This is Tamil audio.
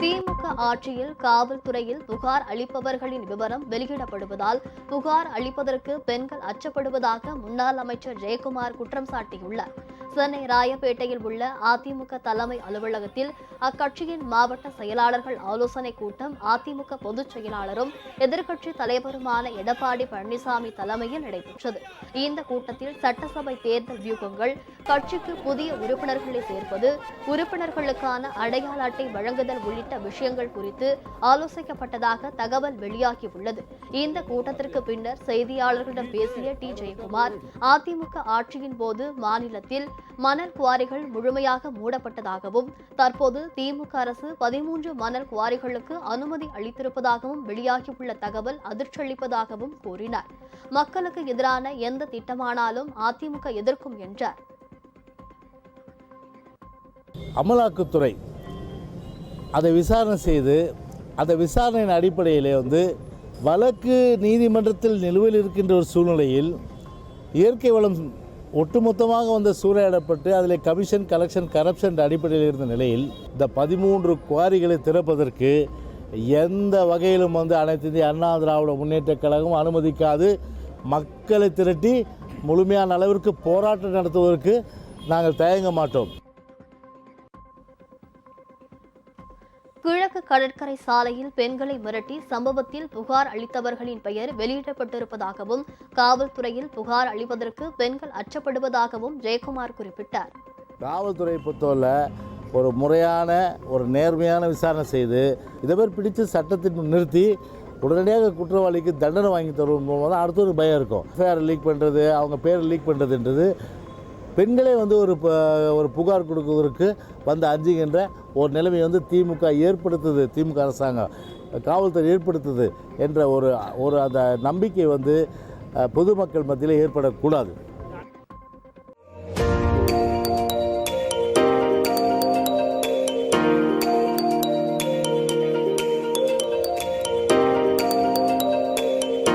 திமுக ஆட்சியில் காவல்துறையில் புகார் அளிப்பவர்களின் விவரம் வெளியிடப்படுவதால் புகார் அளிப்பதற்கு பெண்கள் அச்சப்படுவதாக முன்னாள் அமைச்சர் ஜெயக்குமார் குற்றம் சாட்டியுள்ளார். சென்னை ராயப்பேட்டையில் உள்ள அதிமுக தலைமை அலுவலகத்தில் அக்கட்சியின் மாவட்ட செயலாளர்கள் ஆலோசனைக் கூட்டம் அதிமுக பொதுச் செயலாளரும் எதிர்க்கட்சி தலைவருமான எடப்பாடி பழனிசாமி தலைமையில் நடைபெற்றது. இந்த கூட்டத்தில் சட்டசபை தேர்தல் வியூகங்கள் கட்சிக்கு புதிய உறுப்பினர்களை சேர்ப்பது உறுப்பினர்களுக்கான அடையாள அட்டை வழங்குதல் உள்ளிட்ட விஷயங்கள் குறித்து ஆலோசிக்கப்பட்டதாக தகவல் வெளியாகியுள்ளது. இந்த கூட்டத்திற்கு பின்னர் செய்தியாளர்களிடம் பேசிய டி. ஜெயக்குமார் அதிமுக ஆட்சியின் போது மாநிலத்தில் மணல் குவாரிகள் முழுமையாக மூடப்பட்டதாகவும் தற்போது திமுக அரசு பதிமூன்று மணல் குவாரிகளுக்கு அனுமதி அளித்திருப்பதாகவும் வெளியாகியுள்ள தகவல் அதிர்ச்சியளிப்பதாகவும் கூறினார். மக்களுக்கு எதிரான எந்த திட்டமானாலும் அதிமுக எதிர்க்கும் என்றார். அமலாக்கத்துறை அதை விசாரணை செய்து அந்த விசாரணையின் அடிப்படையிலே வந்து வழக்கு நீதிமன்றத்தில் நிலுவையில் இருக்கின்ற ஒரு சூழ்நிலையில் இயற்கை வளம் ஒட்டுமொத்தமாக வந்து சூறையாடப்பட்டு அதில் கமிஷன் கலெக்ஷன் கரப்ஷன் அடிப்படையில் இருந்த நிலையில் இந்த பதிமூன்று குவாரிகளை திறப்பதற்கு எந்த வகையிலும் வந்து அனைத்து இந்திய அண்ணா திராவிட முன்னேற்ற கழகம் அனுமதிக்காது. மக்களை திரட்டி முழுமையான அளவிற்கு போராட்டம் நடத்துவதற்கு நாங்கள் தயங்க மாட்டோம். கிழக்கு கடற்கரை சாலையில் பெண்களை மிரட்டி சம்பவத்தில் புகார் அளித்தவர்களின் பெயர் வெளியிடப்பட்டிருப்பதாகவும் காவல்துறையில் புகார் அளிப்பதற்கு பெண்கள் அச்சப்படுவதாகவும் ஜெயக்குமார் குறிப்பிட்டார். காவல்துறை பொறுத்தவரை ஒரு முறையான ஒரு நேர்மையான விசாரணை செய்து இதை பேர் பிடித்து சட்டத்தின் நிறுத்தி உடனடியாக குற்றவாளிக்கு தண்டனை வாங்கி தருவதன் மூலமாக தான் அடுத்த ஒரு பயம் இருக்கும். எஃப்ஐஆர் லீக் பண்ணுறது அவங்க பேர் லீக் பண்ணுறதுன்றது பெண்களே வந்து ஒரு ப- ஒரு புகார் கொடுக்குவதற்கு வந்து அஞ்சுகின்ற ஒரு நிலைமை வந்து திமுக ஏற்படுத்துது திமுக அரசாங்கம். காவல்துறை ஏற்படுத்துது என்ற ஒரு ஒரு அந்த நம்பிக்கை வந்து பொதுமக்கள் மத்தியில் ஏற்படக்கூடாது.